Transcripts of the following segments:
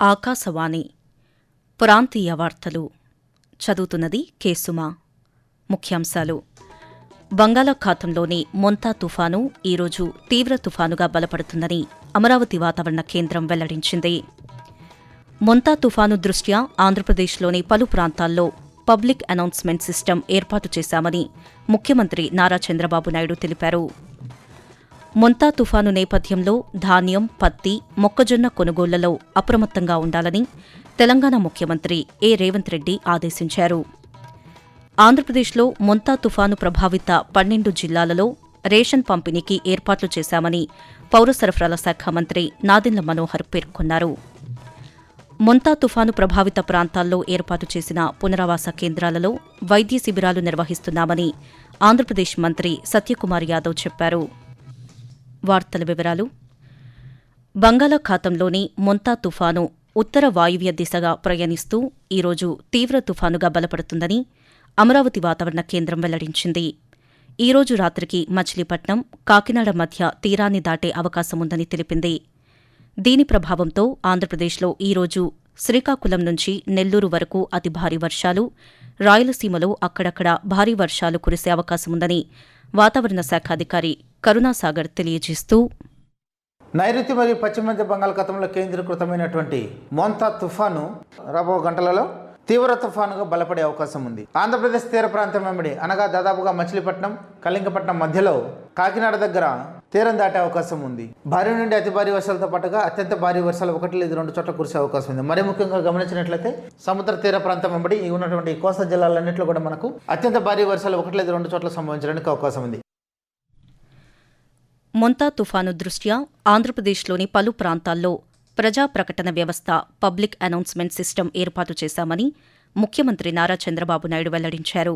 ఆకాశవాణి ప్రాంతీయ వార్తలు చదువుతున్నది కేసుమా. ముఖ్యాంశాలు. బంగాళాఖాతంలోని మొంతా తుఫాను ఈరోజు తీవ్ర తుఫానుగా బలపడుతుందని అమరావతి వాతావరణ కేంద్రం వెల్లడించింది. మొంతా తుఫాను దృష్ట్యా ఆంధ్రప్రదేశ్లోని పలు ప్రాంతాల్లో పబ్లిక్ అనౌన్స్మెంట్ సిస్టమ్ ఏర్పాటు చేశామని ముఖ్యమంత్రి నారా చంద్రబాబు నాయుడు తెలిపారు. మొంతా తుఫాను నేపథ్యంలో ధాన్యం పత్తి మొక్కజొన్న కొనుగోళ్ళలో అప్రమత్తంగా ఉండాలని తెలంగాణ ముఖ్యమంత్రి ఏ. రేవంత్ రెడ్డి ఆదేశించారు. ఆంధ్రప్రదేశ్లో మొంతా తుఫాను ప్రభావిత పన్నెండు జిల్లాలలో రేషన్ పంపిణీకి ఏర్పాట్లు చేశామని పౌర సరఫరాల శాఖ మంత్రి నాదెండ్ల మనోహర్ పేర్కొన్నారు. మొంతా తుఫాను ప్రభావిత ప్రాంతాల్లో ఏర్పాటు చేసిన పునరావాస కేంద్రాలలో వైద్య శిబిరాలు నిర్వహిస్తున్నామని ఆంధ్రప్రదేశ్ మంత్రి సత్యకుమార్ యాదవ్ చెప్పారు. వార్తల వివరాలు. బంగాళాఖాతంలోని మొంతా తుఫాను ఉత్తర వాయువ్య దిశగా ప్రయాణిస్తూ ఈరోజు తీవ్ర తుఫానుగా బలపడుతుందని అమరావతి వాతావరణ కేంద్రం వెల్లడించింది. ఈ రోజు రాత్రికి మచిలీపట్నం కాకినాడ మధ్య తీరాన్ని దాటే అవకాశముందని తెలిపింది. దీని ప్రభావంతో ఆంధ్రప్రదేశ్లో ఈరోజు శ్రీకాకుళం నుంచి నెల్లూరు వరకు అతి భారీ వర్షాలు రాయలసీమలో అక్కడక్కడ భారీ వర్షాలు కురిసే అవకాశముందని వాతావరణ శాఖ అధికారి కరుణాసాగర్ తెలియజేస్తూ నైరుతి మరియు పశ్చిమ మధ్య బంగాళాఖాతంలో కేంద్రీకృతమైనటువంటి మోంతా తుఫాను రాబో గంటలలో తీవ్ర తుఫానుగా బలపడే అవకాశం ఉంది. ఆంధ్రప్రదేశ్ తీర ప్రాంతం వెంబడి అనగా దాదాపుగా మచిలీపట్నం కళింగపట్నం మధ్యలో కాకినాడ దగ్గర తీరం దాటే అవకాశం ఉంది. భారీ నుండి అతి భారీ వర్షాలతో పాటుగా అత్యంత భారీ వర్షాలు ఒకటి లేదు రెండు చోట్ల కురిసే అవకాశం ఉంది. మరి ముఖ్యంగా గమనించినట్లయితే సముద్ర తీర ప్రాంతం వెంబడి ఉన్నటువంటి కోస్తా జిల్లాలన్నింటిలో కూడా మనకు అత్యంత భారీ వర్షాలు ఒకటి లేదు రెండు చోట్ల సంభవించడానికి అవకాశం ఉంది. మొంతా తుఫాను దృష్ట్యా ఆంధ్రప్రదేశ్లోని పలు ప్రాంతాల్లో ప్రజా ప్రకటన వ్యవస్థ పబ్లిక్ అనౌన్స్మెంట్ సిస్టమ్ ఏర్పాటు చేశామని ముఖ్యమంత్రి నారా చంద్రబాబు నాయుడు వెల్లడించారు.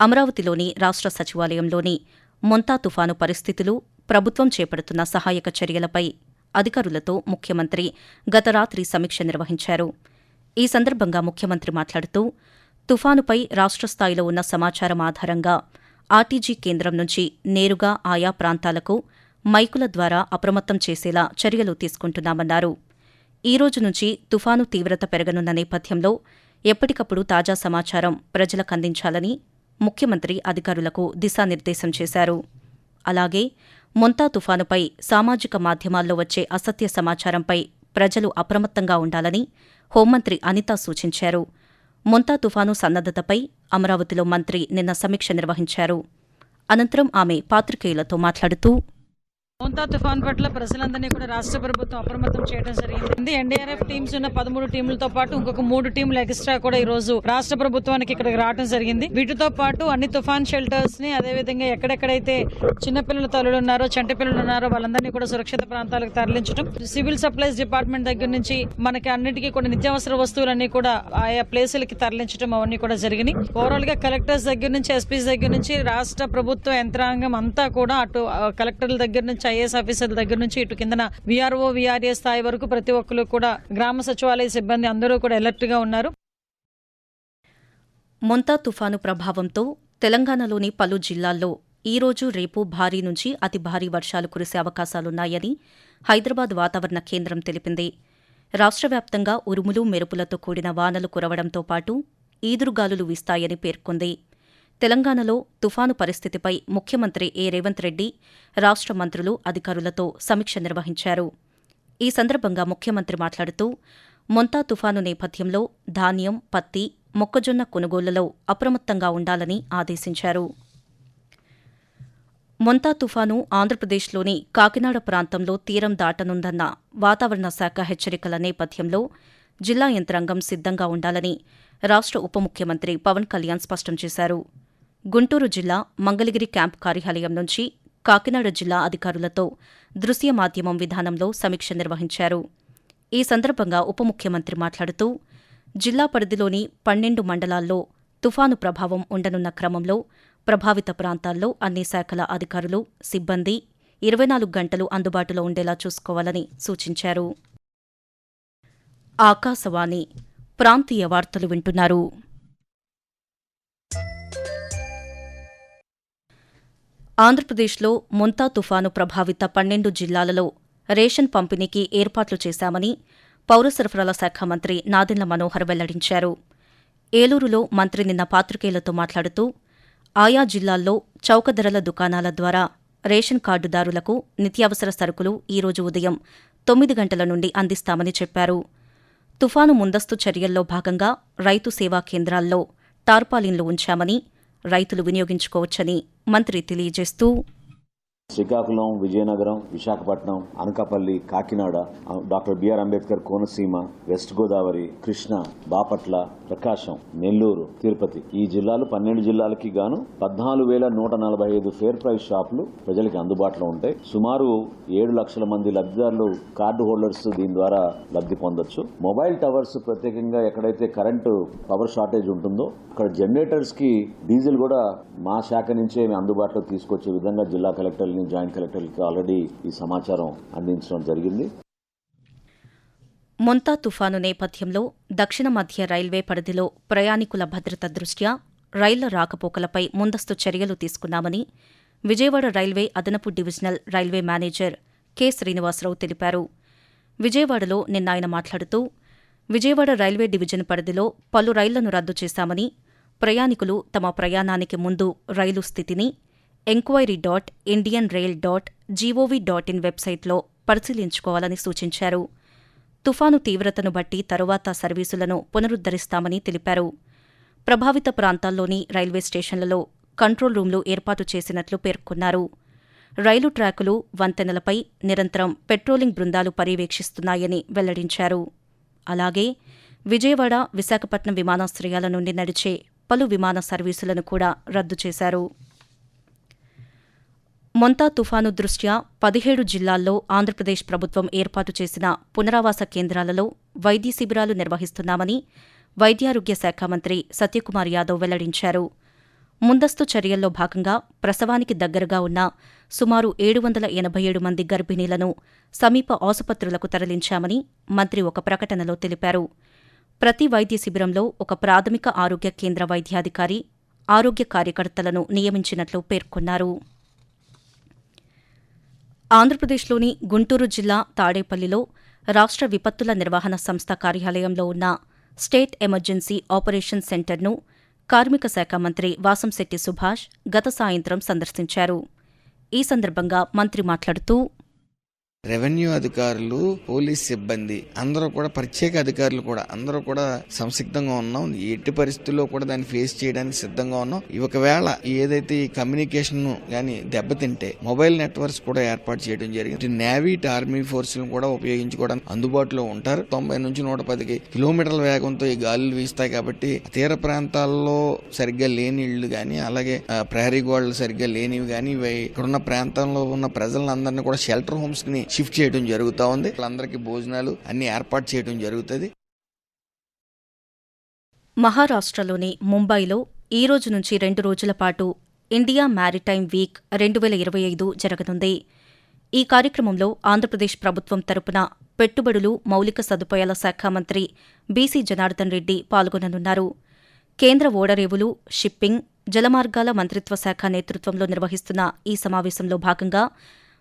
అమరావతిలోని రాష్ట్ర సచివాలయంలోని మొంతా తుఫాను పరిస్థితులు ప్రభుత్వం చేపడుతున్న సహాయక చర్యలపై అధికారులతో ముఖ్యమంత్రి గత రాత్రి సమీక్ష నిర్వహించారు. ఈ సందర్భంగా ముఖ్యమంత్రి మాట్లాడుతూ తుఫానుపై రాష్ట్ర స్థాయిలో ఉన్న సమాచారం ఆధారంగా ఆర్టీజీ కేంద్రం నుంచి నేరుగా ఆయా ప్రాంతాలకు మైకుల ద్వారా అప్రమత్తం చేసేలా చర్యలు తీసుకుంటున్నామన్నారు. ఈ రోజు నుంచి తుఫాను తీవ్రత పెరగనున్న నేపథ్యంలో ఎప్పటికప్పుడు తాజా సమాచారం ప్రజలకు అందించాలని ముఖ్యమంత్రి అధికారులకు దిశానిర్దేశం చేశారు. అలాగే మొంతా తుఫానుపై సామాజిక మాధ్యమాల్లో వచ్చే అసత్య సమాచారంపై ప్రజలు అప్రమత్తంగా ఉండాలని హోంమంత్రి అనిత సూచించారు. మొంతా తుఫాను సన్నద్దతపై అమరావతిలో మంత్రి నిన్న సమీక్ష నిర్వహించారు. అనంతరం ఆమె పాత్రికేయులతో మాట్లాడుతూ మోంతా తుఫాన్ పట్ల ప్రజలందరినీ కూడా రాష్ట్ర ప్రభుత్వం అప్రమత్తం చేయడం జరిగింది. ఎన్డీఆర్ఎఫ్ టీమ్స్ ఉన్న పదమూడు టీంలతో పాటు ఇంకొక మూడు టీంలు ఎక్స్ట్రా కూడా ఈ రోజు రాష్ట్ర ప్రభుత్వానికి ఇక్కడికి రావడం జరిగింది. వీటితో పాటు అన్ని తుఫాన్ షెల్టర్స్ని అదే విధంగా ఎక్కడెక్కడైతే చిన్నపిల్లల తల్లులు ఉన్నారో చంటి పిల్లలు ఉన్నారో వాళ్ళందరినీ కూడా సురక్షిత ప్రాంతాలకు తరలించడం. సివిల్ సప్లైస్ డిపార్ట్మెంట్ దగ్గర నుంచి మనకి అన్నిటికీ కూడా నిత్యావసర వస్తువులన్నీ కూడా ఆయా ప్లేసులకి తరలించడం అవన్నీ కూడా జరిగినాయి. ఓవరాల్గా కలెక్టర్స్ దగ్గర నుంచి ఎస్పీస్ దగ్గర నుంచి రాష్ట్ర ప్రభుత్వ యంత్రాంగం అంతా కూడా అటు కలెక్టర్ల దగ్గర నుంచి ఐఏఎస్ ఆఫీసర్ల దగ్గర నుంచి ఇటు కిందన విఆర్ఓ విఆర్ఏ స్థాయి వరకు ప్రతి ఒక్కరు కూడా గ్రామ సచివాలయ సిబ్బంది అందరూ కూడా అలర్ట్గా ఉన్నారు. మొంతా తుఫాను ప్రభావంతో తెలంగాణలోని పలు జిల్లాల్లో ఈ రోజు రేపు భారీ నుంచి అతి భారీ వర్షాలు కురిసే అవకాశాలున్నాయని హైదరాబాద్ వాతావరణ కేంద్రం తెలిపింది. రాష్ట్ర వ్యాప్తంగా ఉరుములు మెరుపులతో కూడిన వానలు కురవడంతో పాటు ఈదురుగాలులు వీస్తాయని పేర్కొంది. తెలంగాణలో తుఫాను పరిస్థితిపై ముఖ్యమంత్రి ఏ. రేవంత్ రెడ్డి రాష్ట్ర మంత్రులు అధికారులతో సమీక్ష నిర్వహించారు. ఈ సందర్భంగా ముఖ్యమంత్రి మాట్లాడుతూ మొంతా తుఫాను నేపథ్యంలో ధాన్యం పత్తి మొక్కజొన్న కొనుగోళ్ళలో అప్రమత్తంగా ఉండాలని ఆదేశించారు. మొంతా తుఫాను ఆంధ్రప్రదేశ్లోని కాకినాడ ప్రాంతంలో తీరం దాటనుందన్న వాతావరణ శాఖ హెచ్చరికల నేపథ్యంలో జిల్లా యంత్రాంగం సిద్ధంగా ఉండాలని రాష్ట్ర ఉప ముఖ్యమంత్రి పవన్ కళ్యాణ్ స్పష్టం చేశారు. గుంటూరు జిల్లా మంగళగిరి క్యాంప్ కార్యాలయం నుంచి కాకినాడ జిల్లా అధికారులతో దృశ్య మాధ్యమం విధానంలో సమీక్ష నిర్వహించారు. ఈ సందర్భంగా ఉప ముఖ్యమంత్రి మాట్లాడుతూ జిల్లా పరిధిలోని పన్నెండు మండలాల్లో తుఫాను ప్రభావం ఉండనున్న క్రమంలో ప్రభావిత ప్రాంతాల్లో అన్ని శాఖల అధికారులు సిబ్బంది ఇరవై నాలుగు గంటలు అందుబాటులో ఉండేలా చూసుకోవాలని సూచించారు. ఆకాశవాణి ప్రాంతీయ వార్తలు వింటున్నారు. ఆంధ్రప్రదేశ్లో ముంతా తుఫాను ప్రభావిత పన్నెండు జిల్లాలలో రేషన్ పంపిణీకి ఏర్పాట్లు చేశామని పౌర సరఫరాల శాఖ మంత్రి నాదెండ్ల మనోహర్ వెల్లడించారు. ఏలూరులో మంత్రి నిన్న పాత్రికేయులతో మాట్లాడుతూ ఆయా జిల్లాల్లో చౌక ధరల దుకాణాల ద్వారా రేషన్ కార్డుదారులకు నిత్యావసర సరుకులు ఈరోజు ఉదయం తొమ్మిది గంటల నుండి అందిస్తామని చెప్పారు. తుఫాను ముందస్తు చర్యల్లో భాగంగా రైతు సేవా కేంద్రాల్లో టార్పాలిన్లు ఉంచామని రైతులు వినియోగించుకోవచ్చని మంత్రి తెలియజేస్తూ Srikakulam Vizianagaram Visakhapatnam Anakapalli Kakinada doctor B R Ambedkar Konaseema west Godavari Krishna Bapatla Prakasam Nellore Tirupati. ఈ జిల్లాలు పన్నెండు జిల్లాలకి గాను పద్నాలుగు వేల నూట నలభై ఐదు ఫేర్ ప్రైస్ షాపులు ప్రజలకి అందుబాటులో ఉంటాయి. సుమారు ఏడు లక్షల మంది లబ్ధిదారులు కార్డు హోల్డర్స్ దీని ద్వారా లబ్ధి పొందొచ్చు. మొబైల్ టవర్స్ ప్రత్యేకంగా ఎక్కడైతే కరెంటు పవర్ షార్టేజ్ ఉంటుందో అక్కడ జనరేటర్స్కి డీజిల్ కూడా మా శాఖ నుంచే మేము అందుబాటులో తీసుకొచ్చే విధంగా జిల్లా కలెక్టర్ కలెక్టర్లని జాయింట్ కలెక్టర్లకి ఆల్రెడీ ఈ సమాచారం అందించడం జరిగింది. మొంతా తుఫాను నేపథ్యంలో దక్షిణ మధ్య రైల్వే పరిధిలో ప్రయాణికుల భద్రత దృష్ట్యా రైళ్ళ రాకపోకలపై ముందస్తు చర్యలు తీసుకున్నామని విజయవాడ రైల్వే అదనపు divisional railway manager K. Srinivasarao తెలిపారు. విజయవాడలో నిన్న ఆయన మాట్లాడుతూ విజయవాడ రైల్వే డివిజన్ పరిధిలో పలు రైళ్ళను రద్దు చేశామని ప్రయాణికులు తమ ప్రయాణానికి ముందు రైలు స్థితిని enquiry dot Indian rail dot G O V dot in వెబ్సైట్లో పరిశీలించుకోవాలని సూచించారు. తుఫాను తీవ్రతను బట్టి తరువాత సర్వీసులను పునరుద్ధరిస్తామని తెలిపారు. ప్రభావిత ప్రాంతాల్లోని రైల్వే స్టేషన్లలో కంట్రోల్ రూంలు ఏర్పాటు చేసినట్లు పేర్కొన్నారు. రైలు ట్రాకులు వంతెనలపై నిరంతరం పెట్రోలింగ్ బృందాలు పర్యవేక్షిస్తున్నాయని వెల్లడించారు. అలాగే విజయవాడ విశాఖపట్నం విమానాశ్రయాల నుండి నడిచే పలు విమాన సర్వీసులను కూడా రద్దు చేశారు. మొంతా తుఫాను దృష్ట్యా పదిహేడు జిల్లాల్లో ఆంధ్రప్రదేశ్ ప్రభుత్వం ఏర్పాటు చేసిన పునరావాస కేంద్రాలలో వైద్య శిబిరాలు నిర్వహిస్తున్నామని వైద్యారోగ్య శాఖ మంత్రి సత్యకుమార్ యాదవ్ వెల్లడించారు. ముందస్తు చర్యల్లో భాగంగా ప్రసవానికి దగ్గరగా ఉన్న సుమారు ఏడు వందల ఎనభై ఏడు మంది గర్భిణీలను సమీప ఆసుపత్రులకు తరలించామని మంత్రి ఒక ప్రకటనలో తెలిపారు. ప్రతి వైద్య శిబిరంలో ఒక ప్రాథమిక ఆరోగ్య కేంద్ర వైద్యాధికారి ఆరోగ్య కార్యకర్తలను నియమించినట్లు పేర్కొన్నారు. ఆంధ్రప్రదేశ్లోని గుంటూరు జిల్లా తాడేపల్లిలో రాష్ట్ర విపత్తుల నిర్వహణ సంస్థ కార్యాలయంలో ఉన్న స్టేట్ ఎమర్జెన్సీ ఆపరేషన్ సెంటర్ను కార్మిక శాఖ మంత్రి వాసంశెట్టి సుభాష్ గత సాయంత్రం సందర్శించారు. ఈ సందర్భంగా మంత్రి మాట్లాడుతూ రెవెన్యూ అధికారులు పోలీస్ సిబ్బంది అందరూ కూడా ప్రత్యేక అధికారులు కూడా అందరూ కూడా సంసిగ్ధంగా ఉన్నాం. ఎట్టి పరిస్థితుల్లో కూడా దాన్ని ఫేస్ చేయడానికి సిద్ధంగా ఉన్నాం. ఒకవేళ ఏదైతే ఈ కమ్యూనికేషన్ కానీ దెబ్బతింటే మొబైల్ నెట్వర్క్స్ కూడా ఏర్పాటు చేయడం జరిగింది. నేవీట్ ఆర్మీ ఫోర్సులను కూడా ఉపయోగించుకోవడానికి అందుబాటులో ఉంటారు. తొంభై నుంచి నూట పదికి కిలోమీటర్ల వేగంతో ఈ గాలులు వీస్తాయి కాబట్టి తీర ప్రాంతాల్లో సరిగ్గా లేని ఇళ్ళు కానీ అలాగే ప్రహరీ గోడలు సరిగ్గా లేనివి కానీ ఇవి ఇక్కడున్న ప్రాంతంలో ఉన్న ప్రజలందరినీ కూడా షెల్టర్ హోమ్స్ని షిఫ్ట్ చేయడం జరుగుతూ ఉంది. వాళ్ళందరికీ భోజనాలు అన్ని ఏర్పాటు చేయడం జరుగుతుంది. మహారాష్ట్రలోని ముంబైలో ఈ రోజు నుంచి రెండు రోజుల పాటు ఇండియా మ్యారిటైమ్ వీక్ రెండు వేల ఇరవై ఐదు జరగనుంది. ఈ కార్యక్రమంలో ఆంధ్రప్రదేశ్ ప్రభుత్వం తరపున పెట్టుబడులు మౌలిక సదుపాయాల శాఖ మంత్రి బీసీ జనార్దన్ రెడ్డి పాల్గొననున్నారు. కేంద్ర ఓడరేవులు షిప్పింగ్ జలమార్గాల మంత్రిత్వ శాఖ నేతృత్వంలో నిర్వహిస్తున్న ఈ సమావేశంలో భాగంగా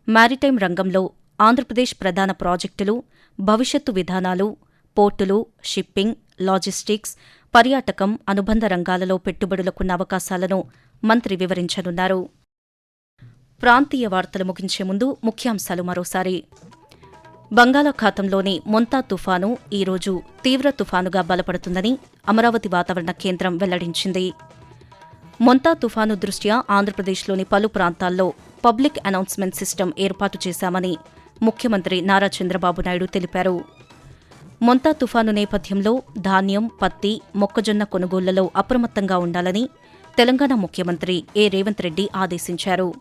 మారిటైమ్ రంగంలో ఆంధ్రప్రదేశ్ ప్రధాన ప్రాజెక్టులు భవిష్యత్తు విధానాలు పోర్టులు షిప్పింగ్ లాజిస్టిక్స్ పర్యాటకం అనుబంధ రంగాలలో పెట్టుబడులకున్న అవకాశాలను మంత్రి వివరించనున్నారు. ప్రాంతీయ వార్తలు ముగించే ముందు ముఖ్యాంశాలు మరోసారి. బంగాళాఖాతంలోని మొంతా తుఫాను ఈరోజు తీవ్ర తుఫానుగా బలపడుతుందని అమరావతి వాతావరణ కేంద్రం వెల్లడించింది. మొంతా తుఫాను దృష్ట్యా ఆంధ్రప్రదేశ్లోని పలు ప్రాంతాల్లో పబ్లిక్ అనౌన్స్మెంట్ సిస్టమ్ ఏర్పాటు చేశామని ముఖ్యమంత్రి నారా చంద్రబాబు నాయుడు తెలిపారు. మొంతా తుఫాను నేపథ్యంలో ధాన్యం పత్తి మొక్కజొన్న కొనుగోళ్ళలో అప్రమత్తంగా ఉండాలని తెలంగాణ ముఖ్యమంత్రి ఏ. రేవంత్ రెడ్డి ఆదేశించారు.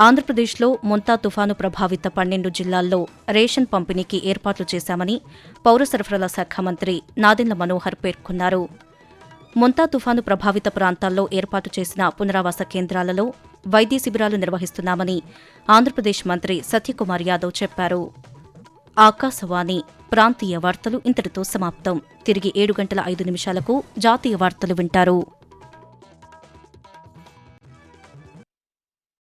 ఆంధ్రప్రదేశ్లో మొంతా తుఫాను ప్రభావిత పన్నెండు జిల్లాల్లో రేషన్ పంపిణీకి ఏర్పాట్లు చేశామని పౌర సరఫరాల శాఖ మంత్రి నాదెండ్ల మనోహర్ పేర్కొన్నారు. మొంతా తుఫాను ప్రభావిత ప్రాంతాల్లో ఏర్పాటు చేసిన పునరావాస కేంద్రాలలో వైద్య శిబిరాలు నిర్వహిస్తున్నామని ఆంధ్రప్రదేశ్ మంత్రి సత్యకుమార్ యాదవ్ చెప్పారు. ఆకాశవాణి ప్రాంతీయ వార్తలు ఇంతటితో సమాప్తం. తిరిగి ఏడు గంటల ఐదు నిమిషాలకు జాతీయ వార్తలు వింటారు.